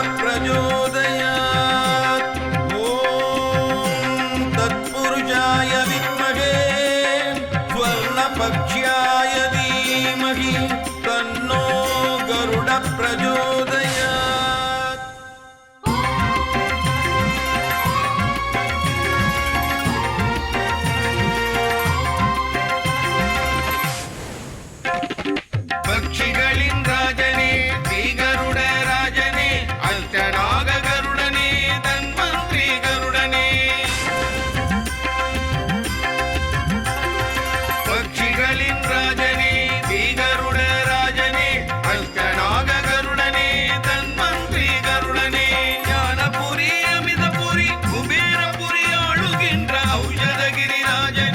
siempre yo. ಸಾಯಿರಾಜ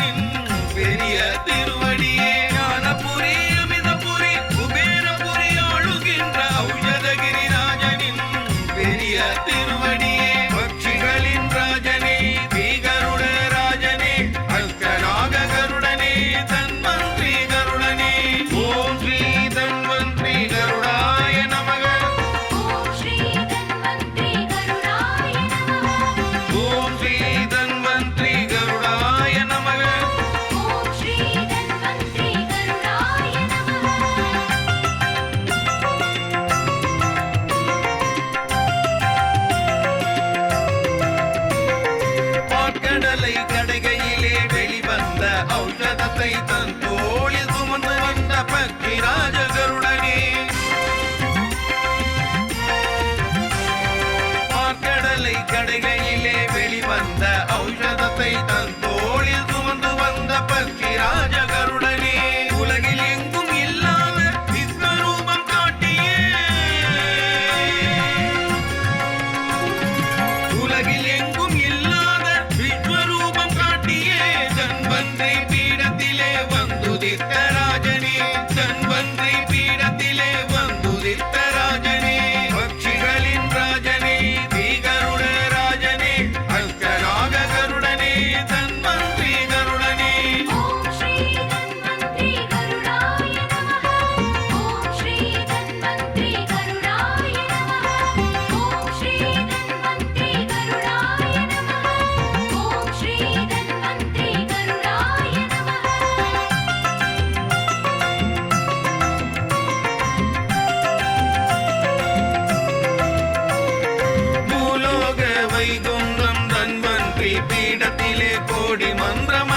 பீடத்திலே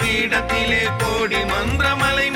பீடத்திலே கோடி மந்திரமலை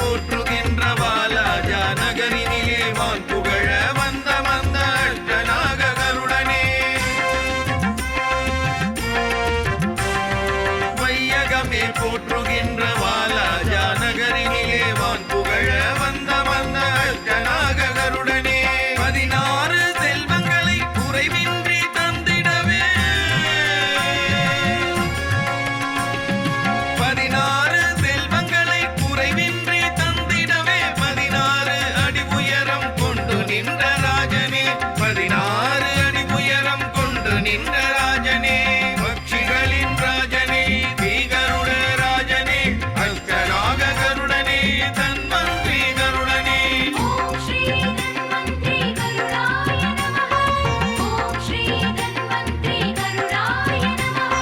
போற்றுகின்ற வாலாஜா நகரினிலே வான் புகழ்.